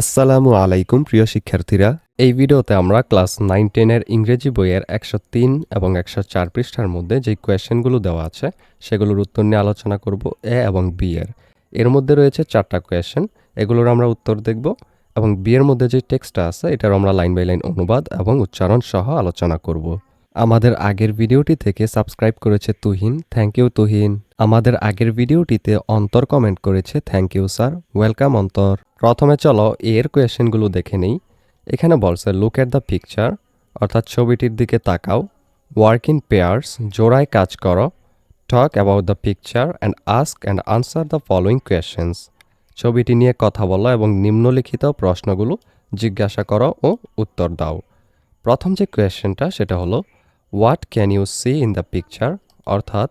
আসসালামু আলাইকুম, প্রিয় শিক্ষার্থীরা। এই ভিডিওতে আমরা ক্লাস নাইন টেনের ইংরেজি বইয়ের একশো তিন এবং একশো চার পৃষ্ঠার মধ্যে যে কোয়েশ্চেনগুলো দেওয়া আছে, সেগুলোর উত্তর নিয়ে আলোচনা করব এ এবং বি এর। এর মধ্যে রয়েছে চারটা কোয়েশ্চেন, এগুলোর আমরা উত্তর দেখব এবং বি এর মধ্যে যে টেক্সটটা আছে, এটার আমরা লাইন বাই লাইন অনুবাদ এবং উচ্চারণ সহ আলোচনা করব। আমাদের আগের ভিডিওটি থেকে সাবস্ক্রাইব করেছে তুহিন, থ্যাংক ইউ তুহিন। আমাদের আগের ভিডিওটিতে অন্তর কমেন্ট করেছে, থ্যাংক ইউ স্যার, ওয়েলকাম অন্তর। প্রথমে চলো এর কোয়েশ্চেনগুলো দেখে নেই। এখানে বলছে লুক এট দ্য পিকচার অর্থাৎ ছবিটির দিকে তাকাও। ওয়ার্ক ইন পেয়ার্স জোড়ায় কাজ করো। Talk about the picture and ask and answer the following questions ছবিটি নিয়ে কথা বলো এবং নিম্নলিখিত প্রশ্নগুলো জিজ্ঞাসা করো ও উত্তর দাও। প্রথম যে কোয়েশ্চেনটা, সেটা হলো what can you see in the picture অর্থাৎ,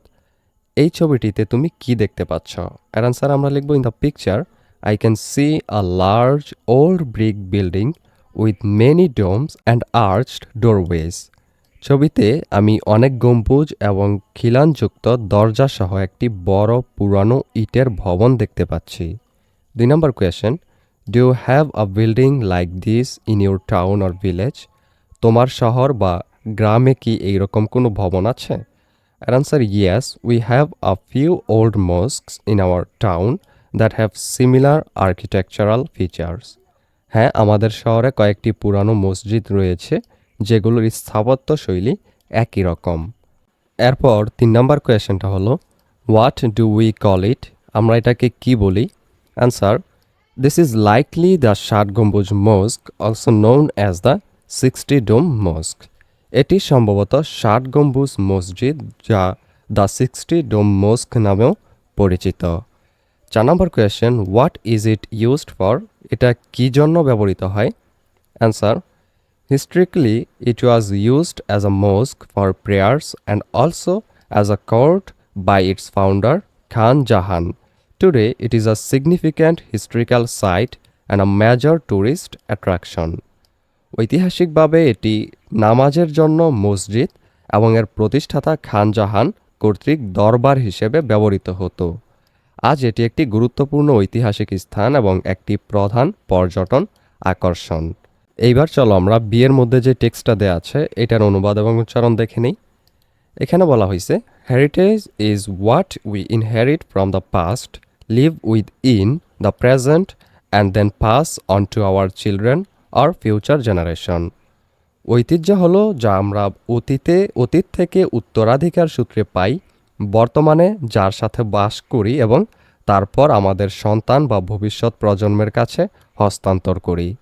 এই ছবিটিতে তুমি কি দেখতে পাচ্ছ? এর আনসার আমরা লিখব in the picture I can see a large old brick building with many domes and arched doorways ছবিতে আমি অনেক গম্বুজ এবং খিলানযুক্ত দরজা সহ একটি বড় পুরানো ইটের ভবন দেখতে পাচ্ছি। দুই নম্বর question do you have a building like this in your town or village তোমার শহর বা গ্রামে কি এইরকম কোনো ভবন আছে? আর answer yes we have a few old mosques in our town that have similar architectural features হ্যাঁ আমাদের শহরে কয়েকটি পুরানো মসজিদ রয়েছে, যেগুলোর স্থাপত্য শৈলী একই রকম। এরপর তিন নম্বর কোয়েশ্চেনটা হলো what do we call it আমরা এটাকে কি বলি? Answer this is likely the ষাট গম্বুজ mosque also known as the sixty dome mosque এটি সম্ভবত ষাট গম্বুজ মসজিদ যা দ্য সিক্সটি ডোম মস্ক নামেও পরিচিত। চার নম্বর question what is it used for এটা কি জন্য ব্যবহৃত হয়? Answer historically it was used as a mosque for prayers and also as a court by its founder Khan Jahan today it is a significant historical site and a major tourist attraction ঐতিহাসিকভাবে এটি নামাজের জন্য মসজিদ এবং এর প্রতিষ্ঠাতা খান জাহান কর্তৃক দরবার হিসেবে ব্যবহৃত হতো। আজ এটি একটি গুরুত্বপূর্ণ ঐতিহাসিক স্থান এবং একটি প্রধান পর্যটন আকর্ষণ। এইবার চলো আমরা বিয়ের মধ্যে যে টেক্সটটা দেওয়া আছে, এটার অনুবাদ এবং উচ্চারণ দেখে নিই। এখানে বলা হয়েছে heritage is what we inherit from the past live with in the present and then pass on to our children R future generation ঐতিহ্য হলো যা আমরা অতীতে, অতীত থেকে উত্তরাধিকার সূত্রে পাই বর্তমানে যার সাথে বাস করি এবং তারপর আমাদের সন্তান বা ভবিষ্যৎ প্রজন্মের কাছে হস্তান্তর করি।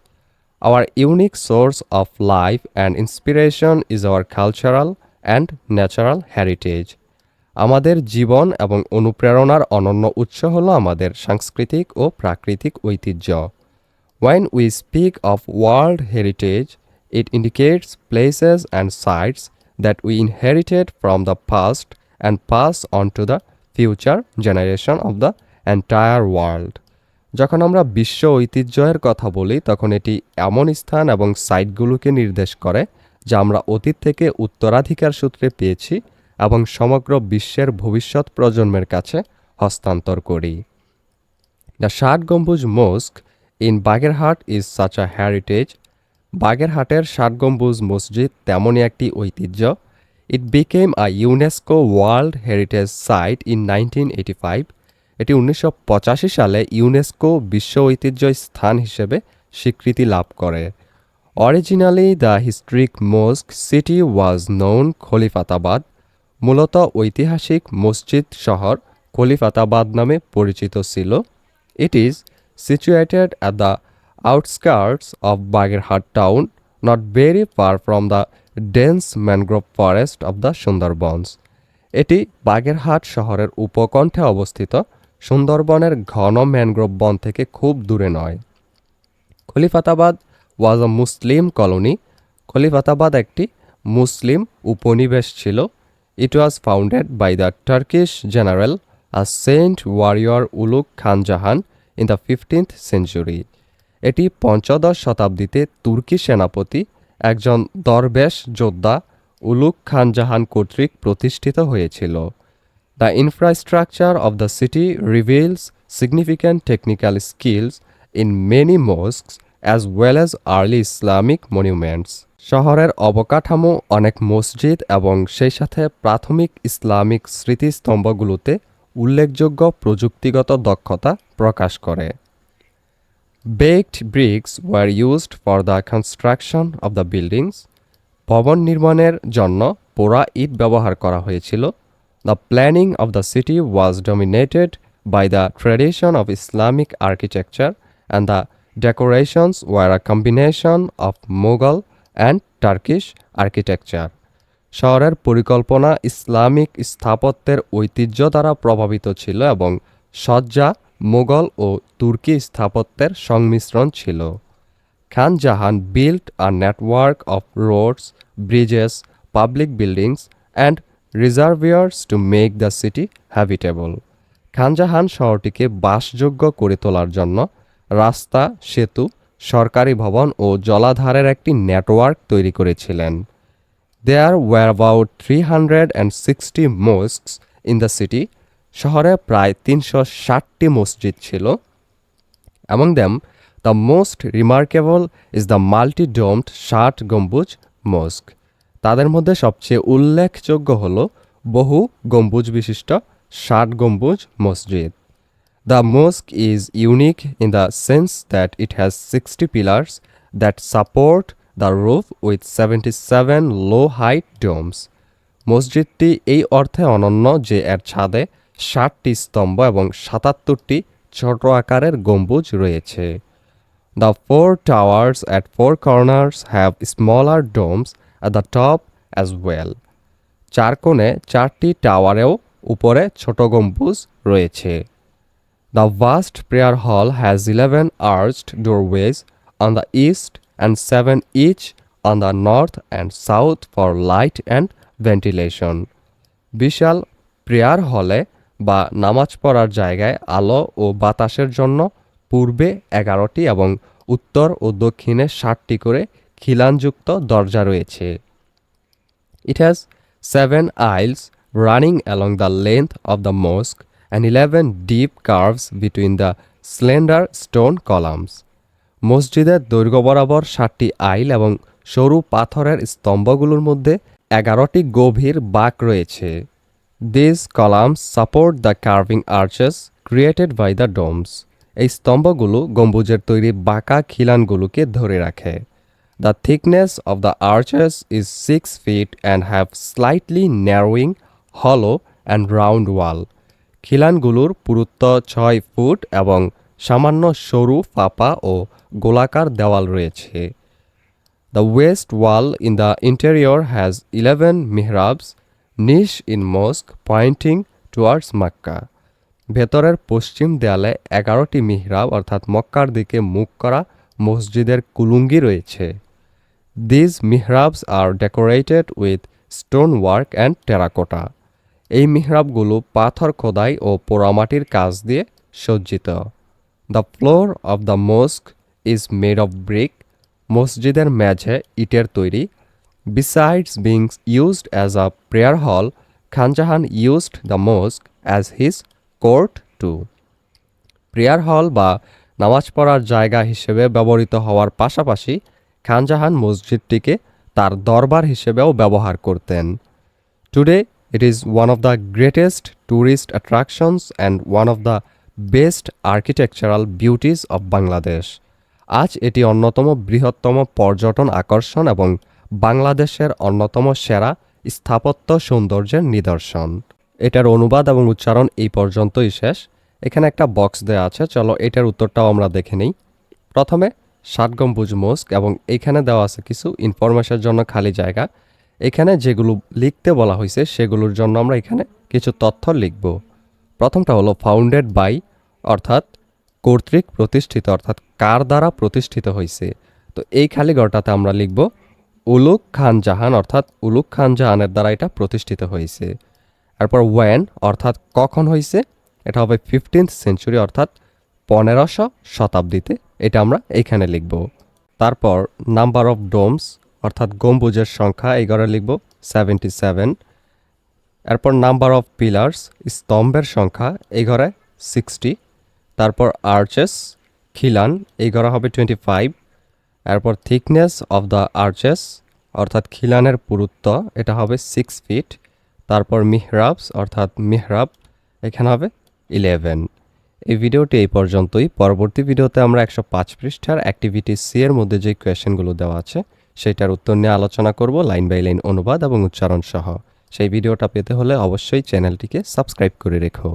Our unique source of life and inspiration is our cultural and natural heritage আমাদের জীবন এবং অনুপ্রেরণার অনন্য উৎস হল আমাদের সাংস্কৃতিক ও প্রাকৃতিক ঐতিহ্য। When we speak of World Heritage, it indicates places and sites that we inherited from the past and pass on to the future generation of the entire world. যখন আমরা বিশ্ব ঐতিহ্যের কথা বলি, তখন এটি এমন স্থান এবং সাইটগুলোকে নির্দেশ করে যা আমরা অতীত থেকে উত্তরাধিকার সূত্রে পেয়েছি এবং সমগ্র বিশ্বের ভবিষ্যৎ প্রজন্মের কাছে হস্তান্তর করি। The Shat Gombuj mosque in Bagerhat is such a heritage বাগেরহাটের ষাট গম্বুজ মসজিদ তেমনই একটি ঐতিহ্য। It became a UNESCO world heritage site in nineteen eighty five এটি উনিশশো পঁচাশি সালে ইউনেস্কো বিশ্ব ঐতিহ্য স্থান হিসেবে স্বীকৃতি লাভ করে। Originally the historic mosque city was known Khalifatabad, মূলত ঐতিহাসিক মসজিদ শহর খলিফাতাবাদ নামে পরিচিত ছিল। It is situated at the outskirts of Bagherhat town not very far from the dense mangrove forest of the Sundarbans. এটি বাগেরহাট শহরের উপকণ্ঠে অবস্থিত। সুন্দরবনের ঘন ম্যানগ্রোভ বন থেকে খুব দূরে নয়। Khalifatabad was a Muslim colony Khalifatabad একটি মুসলিম উপনিবেশ ছিল। It was founded by the Turkish general a saint warrior Ulugh Khan Jahan in the fifteenth century এটি পঞ্চদশ শতাব্দীতে তুর্কি সেনাপতি একজন দরবেশ যোদ্ধা উলুক খান জাহান কর্তৃক প্রতিষ্ঠিত হয়েছিল। The infrastructure of the city reveals significant technical skills in many mosques as well as early Islamic monuments. শহরের অবকাঠামো অনেক মসজিদ এবং সেই সাথে প্রাথমিক ইসলামিক স্মৃতিস্তম্ভগুলোতে উল্লেখযোগ্য প্রযুক্তিগত দক্ষতা প্রকাশ করে। Baked bricks were used for the construction of the buildings ভবন নির্মাণের জন্য পোড়া ইট ব্যবহার করা হয়েছিল। The planning of the city was dominated by the tradition of Islamic architecture and the decorations were a combination of Mughal and Turkish architecture শহরের পরিকল্পনা ইসলামিক স্থাপত্যের ঐতিহ্য দ্বারা প্রভাবিত ছিল এবং সজ্জা মোগল ও তুর্কি স্থাপত্যের সংমিশ্রণ ছিল। Khan Jahan built a network of roads bridges public buildings and reservoirs to make the city habitable Khan Jahan শহরটিকে বাসযোগ্য করে তোলার জন্য রাস্তা, সেতু, সরকারি ভবন ও জলাধারের একটি নেটওয়ার্ক তৈরি করেছিলেন। There were about three hundred and sixty mosques in the city শহরে প্রায় তিনশো ষাটটি মসজিদ ছিল। Among them the most remarkable is the multi domed Shat Gombuj mosque তাদের মধ্যে সবচেয়ে উল্লেখযোগ্য হল বহু গম্বুজ বিশিষ্ট ষাট গম্বুজ মসজিদ। The mosque is unique in the sense that it has sixty pillars that support the roof with seventy seven low height domes মসজিদটি এই অর্থে অনন্য যে এর ছাদে ষাটটি স্তম্ভ এবং সাতাত্তরটি ছোট আকারের গম্বুজ রয়েছে। The four towers at four corners have smaller domes at the top as well চার কোণে চারটি টাওয়ারেও উপরে ছোট গম্বুজ রয়েছে। The vast prayer hall has eleven arched doorways on the east and seven each on the north and south for light and ventilation prayer prayer হলে বা নামাজ পড়ার জায়গায় আলো ও বাতাসের জন্য পূর্বে এগারোটি এবং উত্তর ও দক্ষিণে ষাটটি করে খিলানযুক্ত দরজা রয়েছে it has seven aisles running along the length of the mosque and 11 deep curves between the slender stone columns. মসজিদের দৈর্ঘ্য বরাবর ষাটটি আইল এবং সরু পাথরের স্তম্ভগুলোর মধ্যে এগারোটি গভীর বাঁক রয়েছে These columns support the carving arches created by the domes এই স্তম্ভগুলো গম্বুজের তৈরি বাঁকা খিলানগুলোকে ধরে রাখে। The thickness of the arches is six feet and have slightly narrowing hollow and round wall খিলানগুলোর পুরুত্ব ছয় ফুট এবং সামান্য সরু ফাপা ও গোলাকার দেওয়াল রয়েছে। The west wall in the interior has eleven mihrabs niche in mosque pointing towards Makkah. ভেতরের পশ্চিম দেয়ালে এগারোটি মিহরাব, অর্থাৎ মক্কার দিকে মুখ করা মসজিদের কুলুঙ্গি রয়েছে। These mihrabs are decorated with stone work and terracotta এই মিহরাবগুলো পাথর খোদাই ও পোড়ামাটির কাজ দিয়ে সজ্জিত। The floor of the mosque is made of brick মসজিদের মেঝে ইটের তৈরি। Besides being used as a prayer hall Khan Jahan used the mosque as his court to prayer hall বা নামাজ পড়ার জায়গা হিসেবে ব্যবহৃত হওয়ার পাশাপাশি খানজাহান মসজিদটিকে তার দরবার হিসেবেও ব্যবহার করতেন। Today it is one of the greatest tourist attractions and one of the best architectural beauties of Bangladesh আজ এটি অন্যতম বৃহত্তম পর্যটন আকর্ষণ এবং বাংলাদেশের অন্যতম সেরা স্থাপত্য সৌন্দর্যের নিদর্শন। এটার অনুবাদ এবং উচ্চারণ এই পর্যন্তই শেষ। এখানে একটা বক্স দেওয়া আছে, চলো এটার উত্তরটাও আমরা দেখে নিই। প্রথমে, ষাট গম্বুজ মস্ক এবং এখানে দেওয়া আছে কিছু ইনফরমেশনের জন্য খালি জায়গা। এখানে যেগুলো লিখতে বলা হয়েছে, সেগুলোর জন্য আমরা এখানে কিছু তথ্য লিখব। প্রথমটা হলো ফাউন্ডেড বাই অর্থাৎ কর্তৃক প্রতিষ্ঠিত, অর্থাৎ কার দ্বারা প্রতিষ্ঠিত হয়েছে। তো এই খালি ঘরটাতে আমরা লিখব উলুক খান জাহান অর্থাৎ উলুক খান জাহানের দ্বারা এটা প্রতিষ্ঠিত হয়েছে। এরপর ওয়েন অর্থাৎ কখন হয়েছে? এটা হবে ফিফটিন্থ সেঞ্চুরি অর্থাৎ পনেরোশো শতাব্দীতে। এটা আমরা এইখানে লিখব। তারপর নাম্বার অফ ডোমস অর্থাৎ গম্বুজের সংখ্যা এই ঘরে লিখব সেভেন্টি সেভেন এরপর নাম্বার অফ পিলার্স স্তম্ভের সংখ্যা এই ঘরে সিক্সটি তারপর আর্চেস খিলান এই ঘরে হবে টোয়েন্টি ফাইভ এরপর থিকনেস অফ দ্য আর্চেস অর্থাৎ খিলানের পুরুত্ব, এটা হবে সিক্স ফিট তারপর মিহরাবস অর্থাৎ মিহরাব এখানে হবে ইলেভেন এই ভিডিওটি এই পর্যন্তই। পরবর্তী ভিডিওতে আমরা একশো পাঁচ পৃষ্ঠার অ্যাক্টিভিটি সি এর মধ্যে যে কোয়েশ্চেনগুলো দেওয়া আছে, সেটার উত্তর নিয়ে আলোচনা করব লাইন বাই লাইন অনুবাদ এবং উচ্চারণ সহ। সেই ভিডিওটা পেতে হলে অবশ্যই চ্যানেলটিকে সাবস্ক্রাইব করে রেখো।